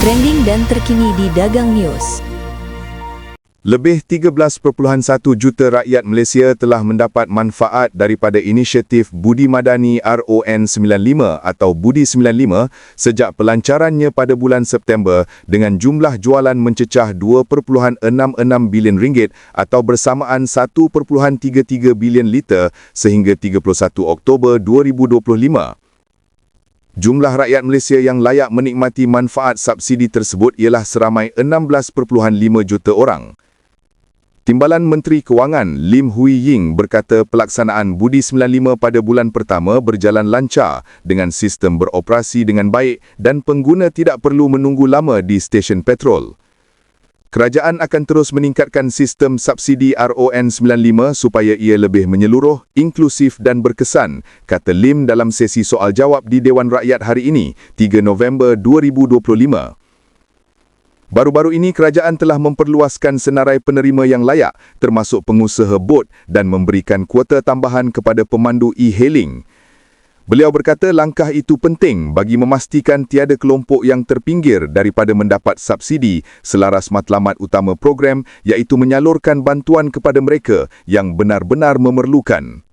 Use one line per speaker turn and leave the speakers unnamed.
trending dan terkini di Dagang News.
Lebih 13.1 juta rakyat Malaysia telah mendapat manfaat daripada inisiatif Budi Madani RON95 atau Budi 95 sejak pelancarannya pada bulan September dengan jumlah jualan mencecah 2.66 bilion ringgit atau bersamaan 1.33 bilion liter sehingga 31 Oktober 2025. Jumlah rakyat Malaysia yang layak menikmati manfaat subsidi tersebut ialah seramai 16.5 juta orang. Timbalan Menteri Kewangan Lim Hui Ying berkata pelaksanaan Budi 95 pada bulan pertama berjalan lancar dengan sistem beroperasi dengan baik dan pengguna tidak perlu menunggu lama di stesen petrol. Kerajaan akan terus meningkatkan sistem subsidi RON95 supaya ia lebih menyeluruh, inklusif dan berkesan, kata Lim dalam sesi soal jawab di Dewan Rakyat hari ini, 3 November 2025. Baru-baru ini kerajaan telah memperluaskan senarai penerima yang layak termasuk pengusaha bot dan memberikan kuota tambahan kepada pemandu e-hailing. Beliau berkata langkah itu penting bagi memastikan tiada kelompok yang terpinggir daripada mendapat subsidi selaras matlamat utama program iaitu menyalurkan bantuan kepada mereka yang benar-benar memerlukan.